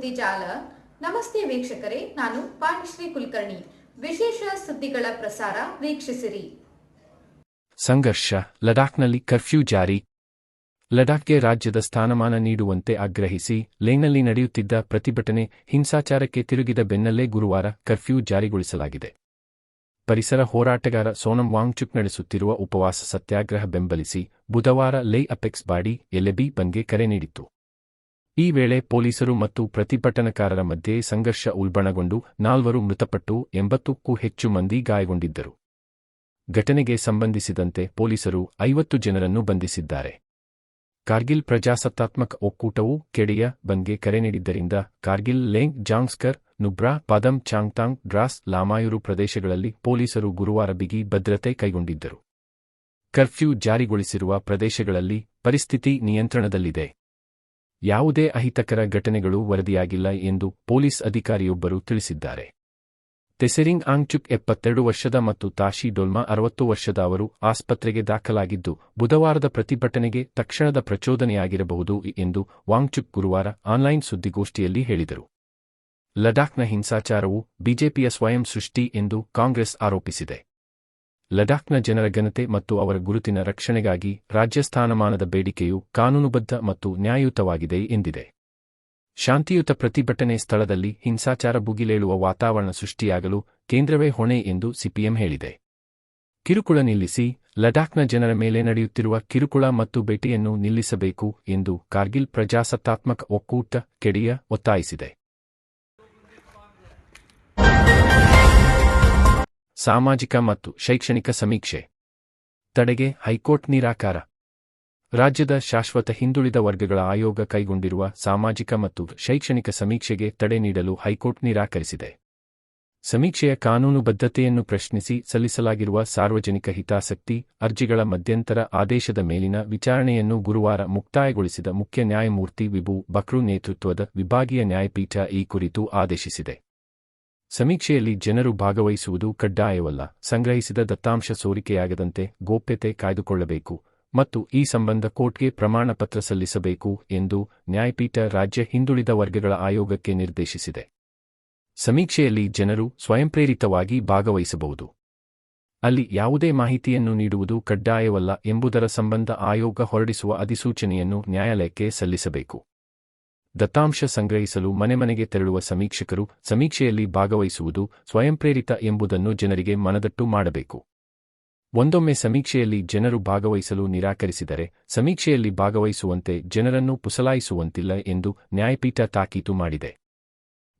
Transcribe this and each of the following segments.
ಸುದ್ದಿ ಜಾಲ. ನಮಸ್ತೆ ವೀಕ್ಷಕರೇ, ನಾನು ಪಾಣಿಶ್ರೀ ಕುಲಕರ್ಣಿ. ವಿಶೇಷ ಸುದ್ದಿಗಳ ಪ್ರಸಾರ ವೀಕ್ಷಿಸಿರಿ. ಸಂಘರ್ಷ, ಲಡಾಖ್ನಲ್ಲಿ ಕರ್ಫ್ಯೂ ಜಾರಿ. ಲಡಾಖ್ಗೆ ರಾಜ್ಯದ ಸ್ಥಾನಮಾನ ನೀಡುವಂತೆ ಆಗ್ರಹಿಸಿ, ಲೇನಲ್ಲಿ ನಡೆಯುತ್ತಿದ್ದ ಪ್ರತಿಭಟನೆ, ಹಿಂಸಾಚಾರಕ್ಕೆ ತಿರುಗಿದ ಬೆನ್ನಲ್ಲೇ ಗುರುವಾರ ಕರ್ಫ್ಯೂ ಜಾರಿಗೊಳಿಸಲಾಗಿದೆ. ಪರಿಸರ ಹೋರಾಟಗಾರ ಸೋನಂ ವಾಂಗ್ಚುಕ್ ನಡೆಸುತ್ತಿರುವ ಉಪವಾಸ ಸತ್ಯಾಗ್ರಹ ಬೆಂಬಲಿಸಿ, ಬುಧವಾರ ಲೇ ಅಪೆಕ್ಸ್ ಬಾಡಿ, ಎಲೆಬಿ ಬಂದ್ಗೆ ಕರೆ ನೀಡಿತ್ತು. ಈ ವೇಳೆ ಪೊಲೀಸರು ಮತ್ತು ಪ್ರತಿಭಟನಾಕಾರರ ಮಧ್ಯೆ ಸಂಘರ್ಷ ಉಲ್ಬಣಗೊಂಡು ನಾಲ್ವರು ಮೃತಪಟ್ಟು ಎಂಬತ್ತಕ್ಕೂ ಹೆಚ್ಚು ಮಂದಿ ಗಾಯಗೊಂಡಿದ್ದರು. ಘಟನೆಗೆ ಸಂಬಂಧಿಸಿದಂತೆ ಪೊಲೀಸರು ಐವತ್ತು ಜನರನ್ನು ಬಂಧಿಸಿದ್ದಾರೆ. ಕಾರ್ಗಿಲ್ ಪ್ರಜಾಸತ್ತಾತ್ಮಕ ಒಕ್ಕೂಟವು ಕೆಡೆಯ ಬಂದ್ಗೆ ಕರೆ ನೀಡಿದ್ದರಿಂದ ಕಾರ್ಗಿಲ್ ಲೇಂಗ್ ಜಾಂಗ್ಸ್ಕರ್, ನುಬ್ರಾ ಪದಂ ಚಾಂಗ್ತಾಂಗ್, ಡ್ರಾಸ್, ಲಾಮಾಯೂರು ಪ್ರದೇಶಗಳಲ್ಲಿ ಪೊಲೀಸರು ಗುರುವಾರ ಬಿಗಿ ಭದ್ರತೆ ಕೈಗೊಂಡಿದ್ದರು. ಕರ್ಫ್ಯೂ ಜಾರಿಗೊಳಿಸಿರುವ ಪ್ರದೇಶಗಳಲ್ಲಿ ಪರಿಸ್ಥಿತಿ ನಿಯಂತ್ರಣದಲ್ಲಿದೆ. ಯಾವುದೇ ಅಹಿತಕರ ಘಟನೆಗಳು ವರದಿಯಾಗಿಲ್ಲ ಎಂದು ಪೊಲೀಸ್ ಅಧಿಕಾರಿಯೊಬ್ಬರು ತಿಳಿಸಿದ್ದಾರೆ. ತೆಸೆರಿಂಗ್ ಆಂಗ್ಚುಕ್ ಎಪ್ಪತ್ತೆರಡು ವರ್ಷದ ಮತ್ತು ತಾಶಿ ಡೊಲ್ಮಾ ಅರವತ್ತು ವರ್ಷದ ಅವರು ಆಸ್ಪತ್ರೆಗೆ ದಾಖಲಾಗಿದ್ದು, ಬುಧವಾರದ ಪ್ರತಿಭಟನೆಗೆ ತಕ್ಷಣದ ಪ್ರಚೋದನೆಯಾಗಿರಬಹುದು ಎಂದು ವಾಂಗ್ಚುಕ್ ಗುರುವಾರ ಆನ್ಲೈನ್ ಸುದ್ದಿಗೋಷ್ಠಿಯಲ್ಲಿ ಹೇಳಿದರು. ಲಡಾಖ್ನ ಹಿಂಸಾಚಾರವು ಬಿಜೆಪಿಯ ಸ್ವಯಂ ಸೃಷ್ಟಿ ಎಂದು ಕಾಂಗ್ರೆಸ್ ಆರೋಪಿಸಿದೆ. ಲಡಾಖ್ನ ಜನರ ಘನತೆ ಮತ್ತು ಅವರ ಗುರುತಿನ ರಕ್ಷಣೆಗಾಗಿ ರಾಜ್ಯ ಸ್ಥಾನಮಾನದ ಬೇಡಿಕೆಯು ಕಾನೂನುಬದ್ಧ ಮತ್ತು ನ್ಯಾಯಯುತವಾಗಿದೆ ಎಂದಿದೆ. ಶಾಂತಿಯುತ ಪ್ರತಿಭಟನೆ ಸ್ಥಳದಲ್ಲಿ ಹಿಂಸಾಚಾರ ಭುಗಿಲೇಳುವ ವಾತಾವರಣ ಸೃಷ್ಟಿಯಾಗಲು ಕೇಂದ್ರವೇ ಹೊಣೆ ಎಂದು ಸಿಪಿಎಂ ಹೇಳಿದೆ. ಕಿರುಕುಳ ನಿಲ್ಲಿಸಿ ಲಡಾಖ್ನ ಜನರ ಮೇಲೆ ನಡೆಯುತ್ತಿರುವ ಕಿರುಕುಳ ಮತ್ತು ಭೇಟಿಯನ್ನು ನಿಲ್ಲಿಸಬೇಕು ಎಂದು ಕಾರ್ಗಿಲ್ ಪ್ರಜಾಸತ್ತಾತ್ಮಕ ಒಕ್ಕೂಟ, ಕೆಡಿಯ ಒತ್ತಾಯಿಸಿದೆ. ಸಾಮಾಜಿಕ ಮತ್ತು ಶೈಕ್ಷಣಿಕ ಸಮೀಕ್ಷೆ. ತಡೆಗೆ ಹೈಕೋರ್ಟ್ ನಿರಾಕಾರ. ರಾಜ್ಯದ ಶಾಶ್ವತ ಹಿಂದುಳಿದ ವರ್ಗಗಳ ಆಯೋಗ ಕೈಗೊಂಡಿರುವ ಸಾಮಾಜಿಕ ಮತ್ತು ಶೈಕ್ಷಣಿಕ ಸಮೀಕ್ಷೆಗೆ ತಡೆ ನೀಡಲು ಹೈಕೋರ್ಟ್ ನಿರಾಕರಿಸಿದೆ. ಸಮೀಕ್ಷೆಯ ಕಾನೂನುಬದ್ಧತೆಯನ್ನು ಪ್ರಶ್ನಿಸಿ ಸಲ್ಲಿಸಲಾಗಿರುವ ಸಾರ್ವಜನಿಕ ಹಿತಾಸಕ್ತಿ ಅರ್ಜಿಗಳ ಮಧ್ಯಂತರ ಆದೇಶದ ಮೇಲಿನ ವಿಚಾರಣೆಯನ್ನು ಗುರುವಾರ ಮುಕ್ತಾಯಗೊಳಿಸಿದ ಮುಖ್ಯ ನ್ಯಾಯಮೂರ್ತಿ ವಿಭು ಬಕ್ರು ನೇತೃತ್ವದ ವಿಭಾಗೀಯ ನ್ಯಾಯಪೀಠ ಈ ಕುರಿತು ಆದೇಶಿಸಿದೆ. ಸಮೀಕ್ಷೆಯಲ್ಲಿ ಜನರು ಭಾಗವಹಿಸುವುದು ಕಡ್ಡಾಯವಲ್ಲ. ಸಂಗ್ರಹಿಸಿದ ದತ್ತಾಂಶ ಸೋರಿಕೆಯಾಗದಂತೆ ಗೋಪ್ಯತೆ ಕಾಯ್ದುಕೊಳ್ಳಬೇಕು ಮತ್ತು ಈ ಸಂಬಂಧ ಕೋರ್ಟ್ಗೆ ಪ್ರಮಾಣ ಪತ್ರ ಸಲ್ಲಿಸಬೇಕು ಎಂದು ನ್ಯಾಯಪೀಠ ರಾಜ್ಯ ಹಿಂದುಳಿದ ವರ್ಗಗಳ ಆಯೋಗಕ್ಕೆ ನಿರ್ದೇಶಿಸಿದೆ. ಸಮೀಕ್ಷೆಯಲ್ಲಿ ಜನರು ಸ್ವಯಂಪ್ರೇರಿತವಾಗಿ ಭಾಗವಹಿಸಬಹುದು. ಅಲ್ಲಿ ಯಾವುದೇ ಮಾಹಿತಿಯನ್ನು ನೀಡುವುದು ಕಡ್ಡಾಯವಲ್ಲ ಎಂಬುದರ ಸಂಬಂಧ ಆಯೋಗ ಹೊರಡಿಸುವ ಅಧಿಸೂಚನೆಯನ್ನು ನ್ಯಾಯಾಲಯಕ್ಕೆ ಸಲ್ಲಿಸಬೇಕು. ದತ್ತಾಂಶ ಸಂಗ್ರಹಿಸಲು ಮನೆ ಮನೆಗೆ ತೆರಳುವ ಸಮೀಕ್ಷಕರು ಸಮೀಕ್ಷೆಯಲ್ಲಿ ಭಾಗವಹಿಸುವುದು ಸ್ವಯಂಪ್ರೇರಿತ ಎಂಬುದನ್ನು ಜನರಿಗೆ ಮನದಟ್ಟು ಮಾಡಬೇಕು. ಒಂದೊಮ್ಮೆ ಸಮೀಕ್ಷೆಯಲ್ಲಿ ಜನರು ಭಾಗವಹಿಸಲು ನಿರಾಕರಿಸಿದರೆ ಸಮೀಕ್ಷೆಯಲ್ಲಿ ಭಾಗವಹಿಸುವಂತೆ ಜನರನ್ನು ಪುಸಲಾಯಿಸುವಂತಿಲ್ಲ ಎಂದು ನ್ಯಾಯಪೀಠ ತಾಕೀತು ಮಾಡಿದೆ.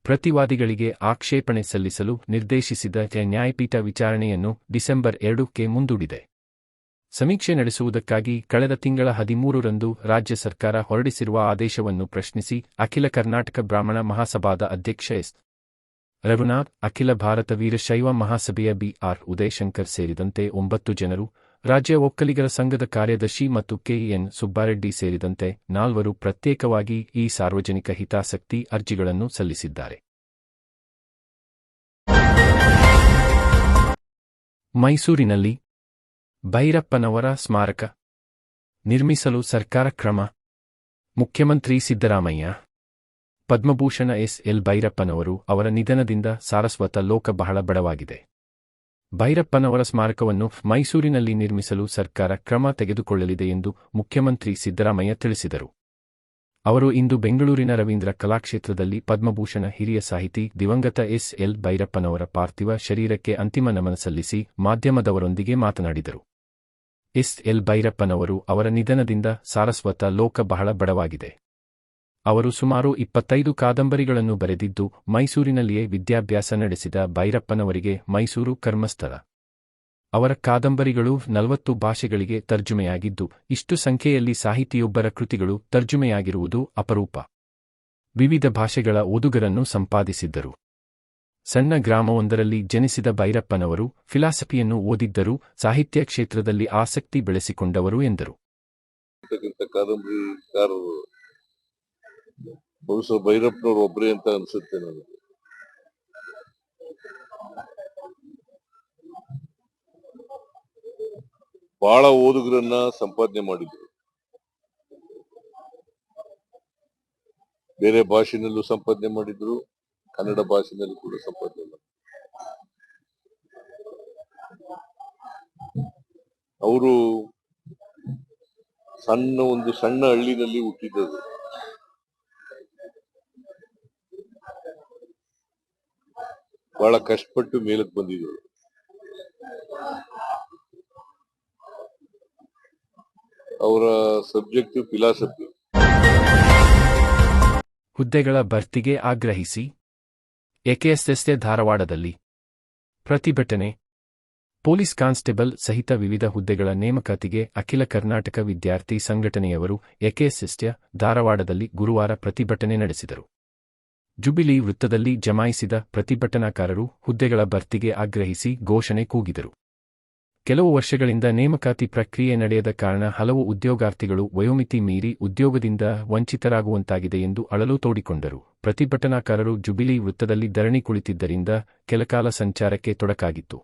ಪ್ರತಿವಾದಿಗಳಿಗೆ ಆಕ್ಷೇಪಣೆ ಸಲ್ಲಿಸಲು ನಿರ್ದೇಶಿಸಿದ ನ್ಯಾಯಪೀಠ ವಿಚಾರಣೆಯನ್ನು ಡಿಸೆಂಬರ್ ಎರಡಕ್ಕೆ ಮುಂದೂಡಿದೆ. ಸಮೀಕ್ಷೆ ನಡೆಸುವುದಕ್ಕಾಗಿ ಕಳೆದ ತಿಂಗಳ ಹದಿಮೂರರಂದು ರಾಜ್ಯ ಸರ್ಕಾರ ಹೊರಡಿಸಿರುವ ಆದೇಶವನ್ನು ಪ್ರಶ್ನಿಸಿ ಅಖಿಲ ಕರ್ನಾಟಕ ಬ್ರಾಹ್ಮಣ ಮಹಾಸಭಾದ ಅಧ್ಯಕ್ಷ ಎಸ್. ರಘುನಾಥ್, ಅಖಿಲ ಭಾರತ ವೀರಶೈವ ಮಹಾಸಭೆಯ ಬಿಆರ್ ಉದಯಶಂಕರ್ ಸೇರಿದಂತೆ ಒಂಬತ್ತು ಜನರು, ರಾಜ್ಯ ಒಕ್ಕಲಿಗರ ಸಂಘದ ಕಾರ್ಯದರ್ಶಿ ಮತ್ತು ಕೆಎನ್ ಸುಬ್ಬಾರೆಡ್ಡಿ ಸೇರಿದಂತೆ ನಾಲ್ವರು ಪ್ರತ್ಯೇಕವಾಗಿ ಈ ಸಾರ್ವಜನಿಕ ಹಿತಾಸಕ್ತಿ ಅರ್ಜಿಗಳನ್ನು ಸಲ್ಲಿಸಿದ್ದಾರೆ. ಮೈಸೂರಿನಲ್ಲಿ ಭೈರಪ್ಪನವರ ಸ್ಮಾರಕ. ನಿರ್ಮಿಸಲು ಸರ್ಕಾರ ಕ್ರಮ. ಮುಖ್ಯಮಂತ್ರಿ ಸಿದ್ದರಾಮಯ್ಯ. ಪದ್ಮಭೂಷಣ ಎಸ್. ಎಲ್. ಭೈರಪ್ಪನವರು ಅವರ ನಿಧನದಿಂದ ಸಾರಸ್ವತ ಲೋಕ ಬಹಳ ಬಡವಾಗಿದೆ. ಭೈರಪ್ಪನವರ ಸ್ಮಾರಕವನ್ನು ಮೈಸೂರಿನಲ್ಲಿ ನಿರ್ಮಿಸಲು ಸರ್ಕಾರ ಕ್ರಮ ತೆಗೆದುಕೊಳ್ಳಲಿದೆ ಎಂದು ಮುಖ್ಯಮಂತ್ರಿ ಸಿದ್ದರಾಮಯ್ಯ ತಿಳಿಸಿದರು. ಅವರು ಇಂದು ಬೆಂಗಳೂರಿನ ರವೀಂದ್ರ ಕಲಾಕ್ಷೇತ್ರದಲ್ಲಿ ಪದ್ಮಭೂಷಣ ಹಿರಿಯ ಸಾಹಿತಿ ದಿವಂಗತ ಎಸ್. ಎಲ್. ಭೈರಪ್ಪನವರ ಪಾರ್ಥಿವ ಶರೀರಕ್ಕೆ ಅಂತಿಮ ನಮನ ಸಲ್ಲಿಸಿ ಮಾಧ್ಯಮದವರೊಂದಿಗೆ ಮಾತನಾಡಿದರು. ಎಸ್ ಎಲ್ ಭೈರಪ್ಪನವರು ಅವರ ನಿಧನದಿಂದ ಸಾರಸ್ವತ ಲೋಕ ಬಹಳ ಬಡವಾಗಿದೆ. ಅವರು ಸುಮಾರು ಇಪ್ಪತ್ತೈದು ಕಾದಂಬರಿಗಳನ್ನು ಬರೆದಿದ್ದು ಮೈಸೂರಿನಲ್ಲಿಯೇ ವಿದ್ಯಾಭ್ಯಾಸ ನಡೆಸಿದ ಭೈರಪ್ಪನವರಿಗೆ ಮೈಸೂರು ಕರ್ಮಸ್ಥಳ. ಅವರ ಕಾದಂಬರಿಗಳು ನಲವತ್ತು ಭಾಷೆಗಳಿಗೆ ತರ್ಜುಮೆಯಾಗಿದ್ದು, ಇಷ್ಟು ಸಂಖ್ಯೆಯಲ್ಲಿ ಸಾಹಿತಿಯೊಬ್ಬರ ಕೃತಿಗಳು ತರ್ಜುಮೆಯಾಗಿರುವುದು ಅಪರೂಪ. ವಿವಿಧ ಭಾಷೆಗಳ ಓದುಗರನ್ನು ಸಂಪಾದಿಸಿದ್ದರು. ಸಣ್ಣ ಗ್ರಾಮವೊಂದರಲ್ಲಿ ಜನಿಸಿದ ಭೈರಪ್ಪನವರು ಫಿಲಾಸಫಿಯನ್ನು ಓದಿದ್ದರೂ ಸಾಹಿತ್ಯ ಕ್ಷೇತ್ರದಲ್ಲಿ ಆಸಕ್ತಿ ಬೆಳೆಸಿಕೊಂಡವರು ಎಂದರು. ಅಂತ ಅನ್ಸುತ್ತೆ ನನಗೆ. ಬಹಳ ಓದುಗರನ್ನ ಸಂಪಾದನೆ ಮಾಡಿದ್ರು. ಬೇರೆ ಭಾಷೆನಲ್ಲೂ ಸಂಪಾದನೆ ಮಾಡಿದ್ರು. ಕನ್ನಡ ಭಾಷೆಯಲ್ಲಿ ಕೂಡ ಸಂಪಾದನೆ ಅವರು ಸಣ್ಣ ಒಂದು ಸಣ್ಣ ಹಳ್ಳಿನಲ್ಲಿ ಹುಟ್ಟಿದ್ದದು ಬಹಳ ಕಷ್ಟಪಟ್ಟು ಮೇಲಕ್ಕೆ ಬಂದಿದ್ರು ಅವರ ಸಬ್ಜೆಕ್ಟ್ ಫಿಲಾಸಫಿ. ಹುದ್ದೆಗಳ ಭರ್ತಿಗೆ ಆಗ್ರಹಿಸಿ ಎಕೆಎಸ್ಎಸ್ಎ ಧಾರವಾಡದಲ್ಲಿ. ಪ್ರತಿಭಟನೆ. ಪೊಲೀಸ್ ಕಾನ್ಸ್ಟೇಬಲ್ ಸಹಿತ ವಿವಿಧ ಹುದ್ದೆಗಳ ನೇಮಕಾತಿಗೆ ಅಖಿಲ ಕರ್ನಾಟಕ ವಿದ್ಯಾರ್ಥಿ ಸಂಘಟನೆಯವರು ಎಕೆಎಸ್ಎಸ್ಎ ಧಾರವಾಡದಲ್ಲಿ ಗುರುವಾರ ಪ್ರತಿಭಟನೆ ನಡೆಸಿದರು. ಜುಬಿಲಿ ವೃತ್ತದಲ್ಲಿ ಜಮಾಯಿಸಿದ ಪ್ರತಿಭಟನಾಕಾರರು ಹುದ್ದೆಗಳ ಭರ್ತಿಗೆ ಆಗ್ರಹಿಸಿ ಘೋಷಣೆ ಕೂಗಿದರು. ಕೆಲವು ವರ್ಷಗಳಿಂದ ನೇಮಕಾತಿ ಪ್ರಕ್ರಿಯೆ ನಡೆಯದ ಕಾರಣ ಹಲವು ಉದ್ಯೋಗಾರ್ಥಿಗಳು ವಯೋಮಿತಿ ಮೀರಿ ಉದ್ಯೋಗದಿಂದ ವಂಚಿತರಾಗುವಂತಾಗಿದೆ ಎಂದು ಅಳಲು ತೋಡಿಕೊಂಡರು. ಪ್ರತಿಭಟನಾಕಾರರು ಜುಬಿಲಿ ವೃತ್ತದಲ್ಲಿ ಧರಣಿ ಕುಳಿತಿದ್ದರಿಂದ ಕೆಲಕಾಲ ಸಂಚಾರಕ್ಕೆ ತೊಡಕಾಗಿತ್ತು.